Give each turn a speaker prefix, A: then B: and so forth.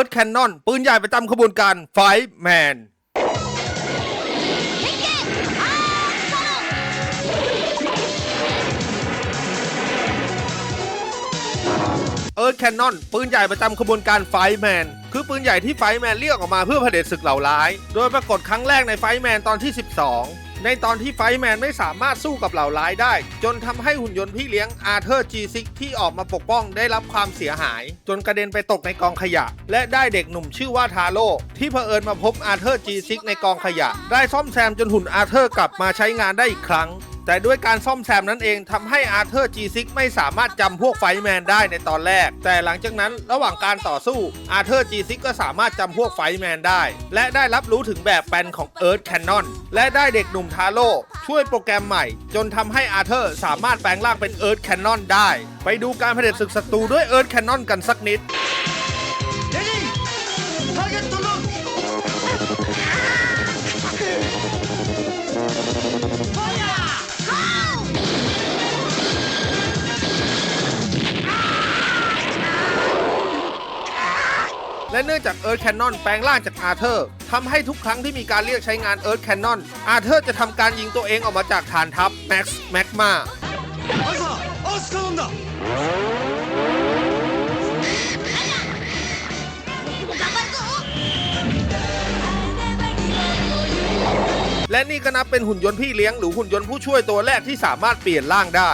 A: ร์ธแคนนอนปืนใหญ่ประจำขบวนการไฟแมนเอิร์ธแคนนอนปืนใหญ่ประจำขบวนการไฟแมนคือปืนใหญ่ที่ไฟแมนเรียกออกมาเพื่อเผด็จศึกเหล่าร้าย โดยปรากฏครั้งแรกในไฟแมนตอนที่ 12 ในตอนที่ไฟแมนไม่สามารถสู้กับเหล่าร้ายได้ จนทำให้หุ่นยนต์พี่เลี้ยงอาร์เธอร์จีซิกที่ออกมาปกป้องได้รับความเสียหาย จนกระเด็นไปตกในกองขยะ และได้เด็กหนุ่มชื่อว่าทาโร่ที่เผอิญมาพบอาร์เธอร์จีซิกในกองขยะ ได้ซ่อมแซมจนหุ่นอาร์เธอร์กลับมาใช้งานได้อีกครั้ง แต่ด้วยการซ่อมแซมนั้นเองทำให้อาร์เธอร์จีซิกไม่สามารถจำพวกไฟแมนได้ในตอนแรก แต่หลังจากนั้นระหว่างการต่อสู้อาร์เธอร์จีซิกก็สามารถจำพวกไฟแมนได้ และได้รับรู้ถึงแบบแปลนของเอิร์ธแคนนอนและได้เด็กหนุ่มทาโร่ช่วยโปรแกรมใหม่ จนทำให้อาร์เธอร์สามารถแปลงร่างเป็นเอิร์ธแคนนอนได้ ไปดูการเผด็จศึกศัตรูด้วยเอิร์ธแคนนอนกันสักนิด และเนื่องจากเอิร์ธแคนนอนแปลงร่างจากอาเธอร์ทำให้ทุกครั้งที่มีการเรียกใช้งานเอิร์ธแคนนอนอาเธอร์จะทำการยิงตัวเองออกมาจากฐานทัพแม็กซ์แมกมาและนี่ก็นับเป็นหุ่นยนต์พี่เลี้ยงหรือหุ่นยนต์ผู้ช่วยตัวแรกที่สามารถเปลี่ยนร่างได้